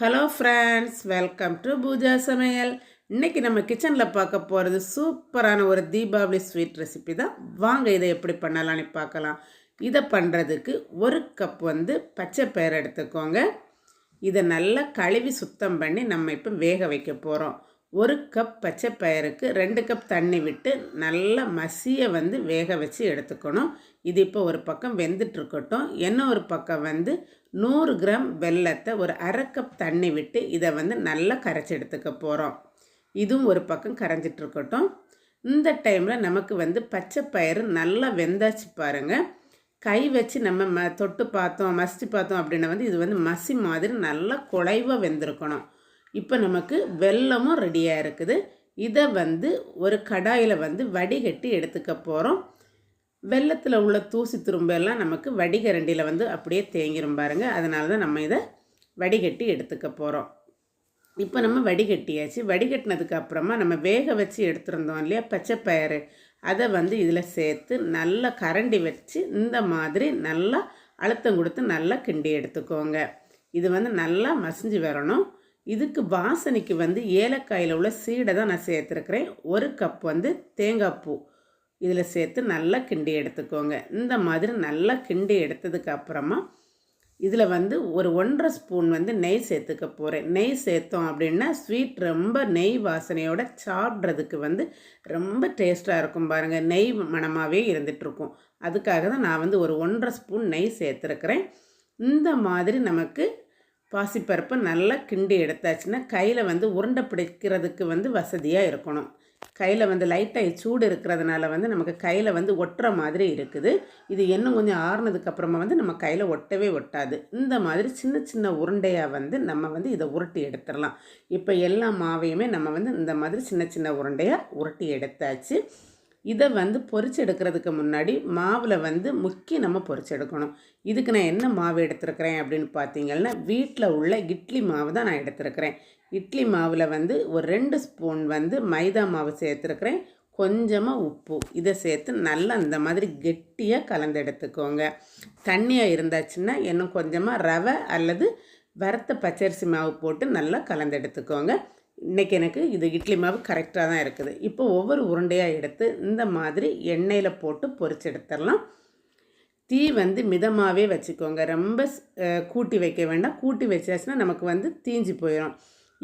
Hello friends welcome to Pooja சமையல் இன்னைக்கு நம்ம கிச்சனில் பார்க்க போகிறது சூப்பரான ஒரு தீபாவளி ஸ்வீட் ரெசிபி தான். வாங்க இதை எப்படி பண்ணலான்னு பார்க்கலாம். இதை பண்ணுறதுக்கு ஒரு கப் வந்து பச்சை பயிர் எடுத்துக்கோங்க. இதை நல்லா கழுவி சுத்தம் பண்ணி நம்ம இப்போ வேக வைக்க போகிறோம் ஒரு கப் பச்சை பயிருக்கு ரெண்டு கப் தண்ணி விட்டு நல்லா மசிய வந்து வேக வச்சு எடுத்துக்கணும். இது இப்போ ஒரு பக்கம் வெந்துட்டுருக்கட்டும். இன்னும் ஒரு பக்கம் வந்து நூறு கிராம் வெல்லத்தை ஒரு அரை கப் தண்ணி விட்டு இதை வந்து நல்லா கரைச்சி எடுத்துக்க போகிறோம் இதுவும் ஒரு பக்கம் கரைஞ்சிட்ருக்கட்டும் இந்த டைமில் நமக்கு வந்து பச்சை பயிறு நல்லா வெந்தாச்சு பாருங்கள் கை வச்சு நம்ம ம தொட்டு பார்த்தோம் மசிச்சு பார்த்தோம் அப்படின்னா வந்து இது வந்து மசி மாதிரி நல்லா குழைவாக வெந்திருக்கணும். இப்போ நமக்கு வெல்லமும் ரெடியாக இருக்குது. இதை வந்து ஒரு கடாயில் வந்து வடிகட்டி எடுத்துக்க போகிறோம் வெள்ளத்தில் உள்ள தூசி துரும்பெல்லாம் நமக்கு வடிகரண்டியில் வந்து அப்படியே தேங்கிரும் பாருங்கள் அதனால தான் நம்ம இதை வடிகட்டி எடுத்துக்க போகிறோம் இப்போ நம்ம வடிகட்டியாச்சு. வடிகட்டினதுக்கு அப்புறமா நம்ம வேக வச்சு எடுத்துருந்தோம் இல்லையா? பச்சைப்பயிறு அதை வந்து இதில் சேர்த்து நல்லா கரண்டி வச்சு இந்த மாதிரி நல்லா அழுத்தம் கொடுத்து நல்லா கிண்டி எடுத்துக்கோங்க. இது வந்து நல்லா மசிஞ்சு வரணும். இதுக்கு வாசனைக்கு வந்து ஏலக்காயில் உள்ள சீடை தான் நான் சேர்த்துருக்குறேன். ஒரு கப் வந்து தேங்காய் பூ. இதில் சேர்த்து நல்லா கிண்டி எடுத்துக்கோங்க. இந்த மாதிரி நல்லா கிண்டி எடுத்ததுக்கு அப்புறமா இதில் வந்து ஒரு ஒன்றரை ஸ்பூன் வந்து நெய் சேர்த்துக்க போகிறேன் நெய் சேர்த்தோம் அப்படின்னா ஸ்வீட் ரொம்ப நெய் வாசனையோட சாப்பிட்றதுக்கு வந்து ரொம்ப டேஸ்ட்டாக இருக்கும் பாருங்கள் நெய் மணமாகவே இருந்துகிட்ருக்கும் அதுக்காக தான் நான் வந்து ஒரு ஒன்றரை ஸ்பூன் நெய் சேர்த்துருக்குறேன். இந்த மாதிரி நமக்கு பாசிப்பருப்பு நல்லா கிண்டி எடுத்தாச்சுன்னா கையில் வந்து உருண்டை பிடிக்கிறதுக்கு வந்து வசதியாக இருக்கணும். கையில் வந்து லைட்டாக சூடு இருக்கிறதுனால வந்து நமக்கு கையில் வந்து ஒட்டுற மாதிரி இருக்குது. இது இன்னும் கொஞ்சம் ஆறுனதுக்கப்புறமா வந்து நம்ம கையில் ஒட்டவே ஒட்டாது. இந்த மாதிரி சின்ன சின்ன உருண்டையாக வந்து நம்ம வந்து இதை உருட்டி எடுத்துடலாம். இப்போ எல்லா மாவையுமே நம்ம வந்து இந்த மாதிரி சின்ன சின்ன உருண்டையாக உருட்டி எடுத்தாச்சு. இதை வந்து பொரிச்சு எடுக்கிறதுக்கு முன்னாடி மாவில் வந்து முக்கி நம்ம பொரிச்சு எடுக்கணும். இதுக்கு நான் என்ன மாவு எடுத்துருக்கிறேன் அப்படின்னு பார்த்தீங்கன்னா வீட்டில் உள்ள இட்லி மாவு தான் நான் எடுத்துருக்கிறேன். இட்லி மாவில் வந்து ஒரு ரெண்டு ஸ்பூன் வந்து மைதா மாவு சேர்த்துருக்குறேன். கொஞ்சமாக உப்பு. இதை சேர்த்து நல்லா இந்த மாதிரி கெட்டியாக கலந்து எடுத்துக்கோங்க. தண்ணியாக இருந்தாச்சுன்னா இன்னும் கொஞ்சமாக ரவை அல்லது வறுத்த பச்சரிசி மாவு போட்டு நல்லா கலந்து எடுத்துக்கோங்க. இன்றைக்கி எனக்கு இது இட்லி மாவு கரெக்டாக தான் இருக்குது. இப்போ ஒவ்வொரு உருண்டையாக எடுத்து இந்த மாதிரி எண்ணெயில் போட்டு பொறிச்சு எடுத்துடலாம். தீ வந்து மிதமாகவே வச்சுக்கோங்க. ரொம்ப கூட்டி வைக்க வேண்டாம். கூட்டி வச்சாச்சுன்னா நமக்கு வந்து தீஞ்சு போயிடும்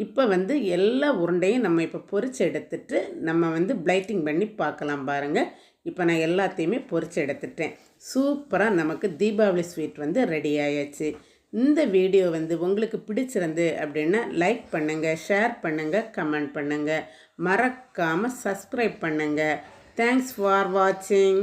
இப்போ வந்து எல்லா உருண்டையும் நம்ம இப்போ பொறிச்சு எடுத்துட்டு நம்ம வந்து பிளைட்டிங் பண்ணி பார்க்கலாம் பாருங்கள் இப்போ நான் எல்லாத்தையுமே பொறிச்சு எடுத்துட்டேன். சூப்பராக நமக்கு தீபாவளி ஸ்வீட் வந்து ரெடி ஆயாச்சு. இந்த வீடியோ வந்து உங்களுக்கு பிடிச்சிருந்து அப்படின்னா லைக் பண்ணுங்கள் ஷேர் பண்ணுங்கள் கமெண்ட் பண்ணுங்கள் மறக்காமல் சப்ஸ்கிரைப் பண்ணுங்கள் தேங்க்ஸ் ஃபார் வாட்சிங்